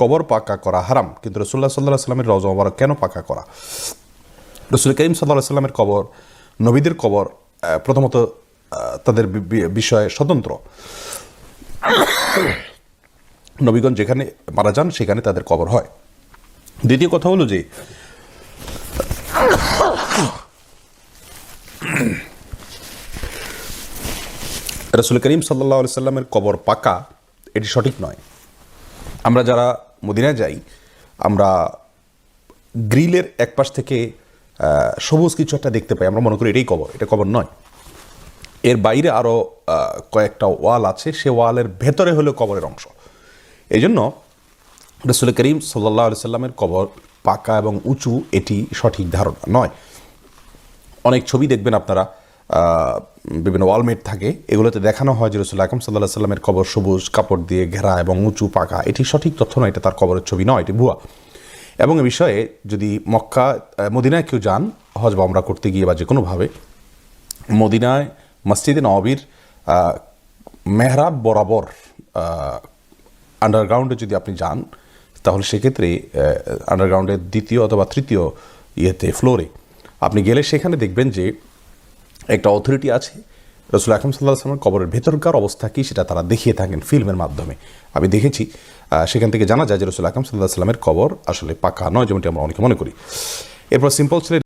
কবর পাকা করা হারাম। কিন্তু রসুল্লাহ সাল্লাহ সাল্লামের রওজা মোবারক কেন পাকা করা? রসুল করিম সাল্লাহ সাল্লামের কবর, নবীদের কবর প্রথমত তাদের বিষয়ে স্বতন্ত্র। নবীগণ যেখানে মারা যান, সেখানে তাদের কবর হয়। দ্বিতীয় কথা হলো যে, রসুল করিম সাল্লাহ সাল্লামের কবর পাকা, এটি সঠিক নয়। আমরা যারা মদিনায় যাই, আমরা গ্রিলের এক পাশ থেকে সবুজ কিছু একটা দেখতে পাই। আমরা মনে করি এটাই কবর, এটা কবর নয়। এর বাইরে আরও কয়েকটা ওয়াল আছে, সে ওয়ালের ভেতরে হলো কবরের অংশ। এই জন্য রসুল করিম সাল্লাহ সাল্লামের কবর পাকা এবং উঁচু, এটি সঠিক ধারণা নয়। অনেক ছবি দেখবেন আপনারা বিভিন্ন ওয়ালমেট থাকে এগুলোতে দেখানো হয় যে রসুল আকরম সাল্লাহ সাল্লামের কবর সবুজ কাপড় দিয়ে ঘেরা এবং উঁচু পাকা। এটি সঠিক তথ্য নয় এটা তার কবরের ছবি নয় এটি ভুয়া। এবং এ বিষয়ে যদি মক্কা মদিনায় কেউ যান হজ বা আমরা করতে গিয়ে বা যে কোনোভাবে মদিনায় মসজিদে আহ, মেহরাব বরাবর আন্ডারগ্রাউন্ডে যদি আপনি যান তাহলে সেক্ষেত্রে আন্ডারগ্রাউন্ডের দ্বিতীয় অথবা তৃতীয় ইয়েতে ফ্লোরে আপনি গেলে সেখানে দেখবেন যে একটা অথরিটি আছে। রসুল আকরম সাল্লাহ আসলামের কবরের ভেতরকার অবস্থা কী সেটা তারা দেখিয়ে থাকেন ফিল্মের মাধ্যমে। আমি দেখেছি সেখান থেকে জানা যায় যে রসুল আকরম সাল্লাহ আসলামের কবর আসলে পাকা নয়, যেমনটি আমরা অনেকে মনে করি। এরপর সিম্পল ছেলে